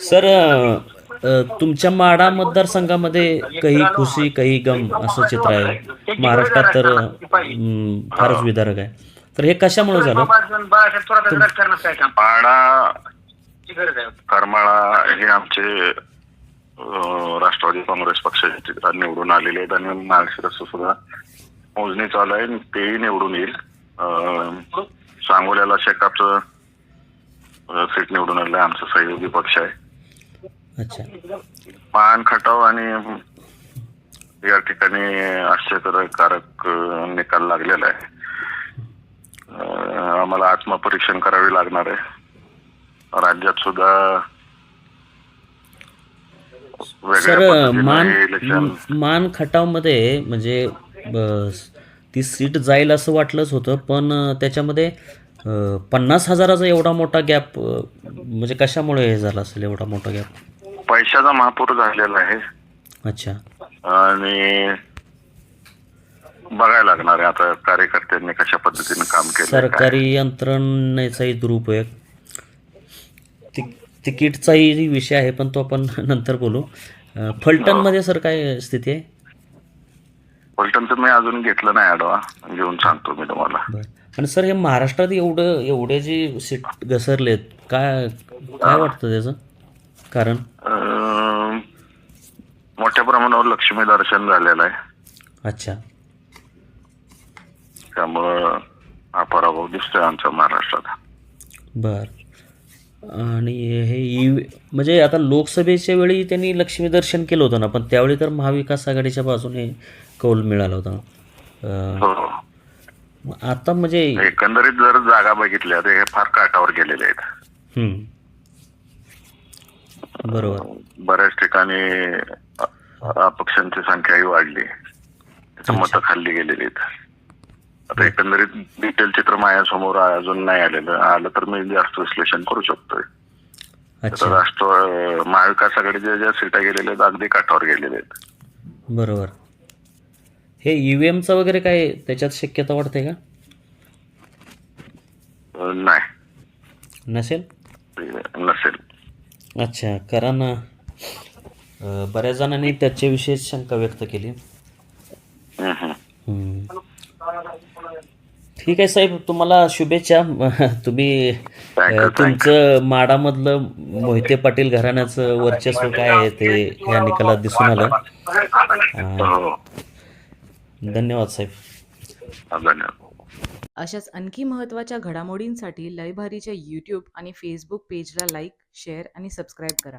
Sir तुमच्या माडा मतदारसंघामध्ये काही खुशी काही गम असं चित्र आहे. महाराष्ट्रात तर फारच विदारक आहे. तर हे कशामुळे झालं? पाडा करमाळा हे आमचे राष्ट्रवादी काँग्रेस पक्षाचे निवडून आलेले आहेत आणि महाराष्ट्राचं सुद्धा मोजणी चालू आहे तेही निवडून येईल. सांगोल्याला शेकापचं सीट निवडून आलं आहे. सहयोगी पक्ष आहे. अच्छा. मान खटाव आणि या ठिकाणी आश्चर्यकारक निकाल लागलेला आहे. आम्हाला आत्मपरीक्षण करावे लागणार आहे. राज्यात सुद्धा सर मान मान खटावमध्ये म्हणजे ती सीट जाईल असं वाटलंच होतं पण त्याच्यामध्ये पन्नास हजाराचा एवढा मोठा गॅप म्हणजे कशामुळे हे झाला असेल एवढा मोठा गॅप? पैशाचा महापूर झालेला आहे. अच्छा. आणि बघायला लागणार आहे आता कार्यकर्त्यांनी कशा पद्धतीने काम केलं. सरकारी यंत्रणेचाही दुरुपयोग. ति- तिकीटचाही विषय आहे पण तो आपण नंतर बोलू. अ, फलटणमध्ये सर काय स्थिती आहे? पलटण तर मी अजून घेतलं नाही आडवा घेऊन सांगतो मी तुम्हाला. बरं. आणि सर हे महाराष्ट्रात एवढं एवढे जे सीट घसरलेत काय काय वाटतं त्याचं? कारण? अं, मोठ्या प्रमाणावर लक्ष्मी दर्शन झालेलं आहे. अच्छा. त्यामुळं हा पराभव दिसतोय आमच्या महाराष्ट्रात. बर. आणि हे म्हणजे आता लोकसभेच्या वेळी त्यांनी लक्ष्मी दर्शन केलं होतं ना पण त्यावेळी तर महाविकास आघाडीच्या बाजूने कौल मिळाला होता हो. आता म्हणजे एकंदरीत जर जागा बघितल्या तर हे फार काटावर गेलेले आहेत. बरोबर. बऱ्याच ठिकाणी अपक्षांची संख्याही वाढली. मतं खाल्ली गेलेली आता एकंदरीत डिटेल चित्र माझ्यासमोर अजून नाही आलेलं. आलं तर मी जास्त विश्लेषण करू शकतोय. राष्ट्र महाविकास आघाडीच्या ज्या सीटा गेलेल्या आहेत अगदी काठावर गेलेले आहेत. बरोबर. हे ईव्हीएमचं वगैरे काय त्याच्यात शक्यता वाटते का? नाही. नसेल? नसेल. अच्छा कारण बऱ्याच जणांनी त्याच्याविषयीच शंका व्यक्त केली. हम्म. ठीक आहे साहेब तुम्हाला शुभेच्छा. तुम्ही अं, तुमचं माडामधलं मोहिते पाटील घराण्याचं वर्चस्व काय आहे ते ह्या निकालात दिसून आलं. हो. धन्यवाद साहेब. धन्यवाद. अशाच आणखी महत्त्वाच्या घडामोडींसाठी लयभारीच्या यूट्यूब आणि फेसबुक पेजला लाईक शेअर आणि सबस्क्राईब करा.